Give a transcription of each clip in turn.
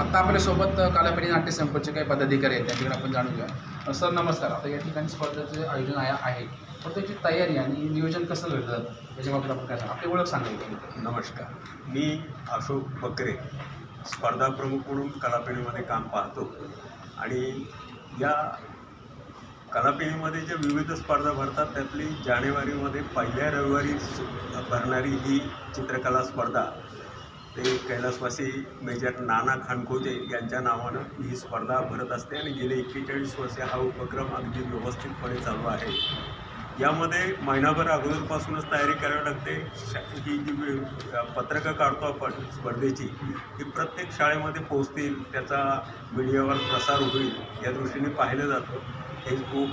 आता आपल्यासोबत कालापरी नाट्य संपर्कचे काही पदाधिकारी आहेत त्यांच्याकडे आपण जाणून घ्या सर नमस्कार. आता या ठिकाणी स्पर्धेचे आयोजन आहे तर त्याची तयारी आणि नियोजन कसं घडलं जातं आपण काय सांगा? आपली ओळख सांगायची नमस्कार. मी अशोक बकरे स्पर्धा प्रमुख म्हणून कलापेढीमध्ये काम पाहतो. आणि या कलापिणीमध्ये ज्या विविध स्पर्धा भरतात त्यातली जानेवारीमध्ये पहिल्या रविवारी सु- भरणारी ही चित्रकला स्पर्धा ते कैलासवासी मेजर नाना खानखोजे यांच्या नावानं ही स्पर्धा भरत असते आणि गेले एक्केचाळीस वर्षे हा उपक्रम अगदी व्यवस्थितपणे चालू आहे. यामध्ये महिनाभर अगोदरपासूनच तयारी करावी लागते. शा ही जी वे- पत्रकं काढतो आपण स्पर्धेची ती प्रत्येक शाळेमध्ये पोहोचतील त्याचा मीडियावर प्रसार होईल या दृष्टीने पाहिलं जातं. फेसबुक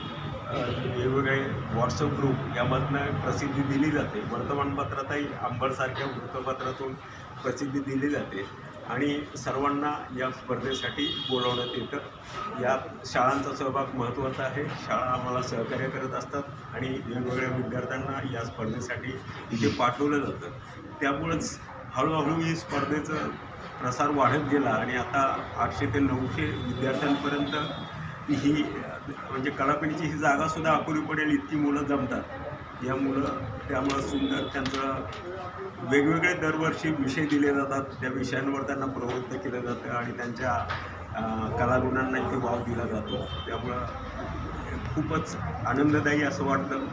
वेगवेगळे व्हॉट्सअप ग्रुप यामधनं प्रसिद्धी दिली जाते. वर्तमानपत्रातही अंबरसारख्या वृत्तपत्रातून प्रसिद्धी दिली जाते आणि सर्वांना या स्पर्धेसाठी बोलवण्यात येतं. या शाळांचा सहभाग महत्त्वाचा आहे. शाळा आम्हाला सहकार्य करत असतात आणि वेगवेगळ्या विद्यार्थ्यांना या स्पर्धेसाठी इथे पाठवलं जातं. त्यामुळंच हळूहळू ही स्पर्धेचं प्रसार वाढत गेला आणि आता आठशे ते नऊशे विद्यार्थ्यांपर्यंत ही म्हणजे कलापेढीची ही जागासुद्धा अपुरी पडेल इतकी मुलं जमतात. या मुलं त्यामुळं सुंदर त्यांचं वेगवेगळे दरवर्षी विषय दिले जातात. त्या विषयांवर त्यांना प्रवृत्त केलं जातं आणि त्यांच्या कलागुणांना इथे वाव दिला जातो. त्यामुळं खूपच आनंददायी असं वाटतं.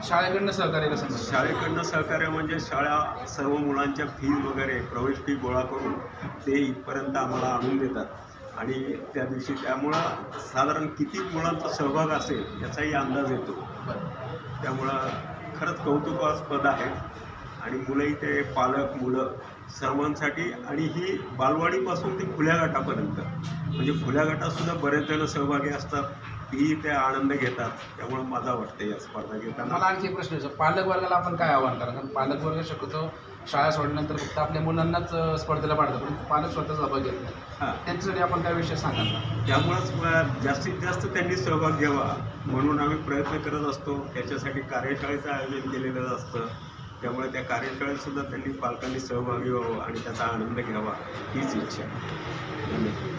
शाळेकडनं सहकार्य कसं? शाळेकडनं सहकार्य म्हणजे शाळा सर्व मुलांच्या फी वगैरे प्रवेश फी गोळा करून ते इथपर्यंत आम्हाला आणून देतात. आणि त्या दिवशी त्यामुळं साधारण किती मुलांचा सहभाग असेल याचाही अंदाज येतो. त्यामुळं खरंच कौतुकास्पद आहे. आणि मुलंही ते पालक मुलं सर्वांसाठी आणि ही बालवाडीपासून ते खुल्या गटापर्यंत. म्हणजे खुल्या गटातसुद्धा बरेच जण सहभागी असतात. तीही ते आनंद घेतात त्यामुळं मजा वाटते या स्पर्धा घेताना. मला आणखी एक प्रश्न विचार पालक वर्गाला आपण काय आव्हान करा कारण पालक वर्ग शक्यतो शाळा सोडल्यानंतर फक्त आपल्या मुलांनाच अ, स्पर्धेला पाडतात पण पालक स्वतः सहभाग घेत नाही हां. त्यांच्यासाठी आपण काय विषय सांगाल? का त्यामुळंच म- जास्तीत जास्त त्यांनी सहभाग घ्यावा म्हणून आम्ही प्रयत्न करत असतो. त्याच्यासाठी कार्यशाळेचं आयोजन केलेलं असतं. त्यामुळे त्या कार्यशाळेत सुद्धा त्यांनी पालकांनी सहभागी व्हावं आणि त्याचा आनंद घ्यावा हीच इच्छा धन्यवाद.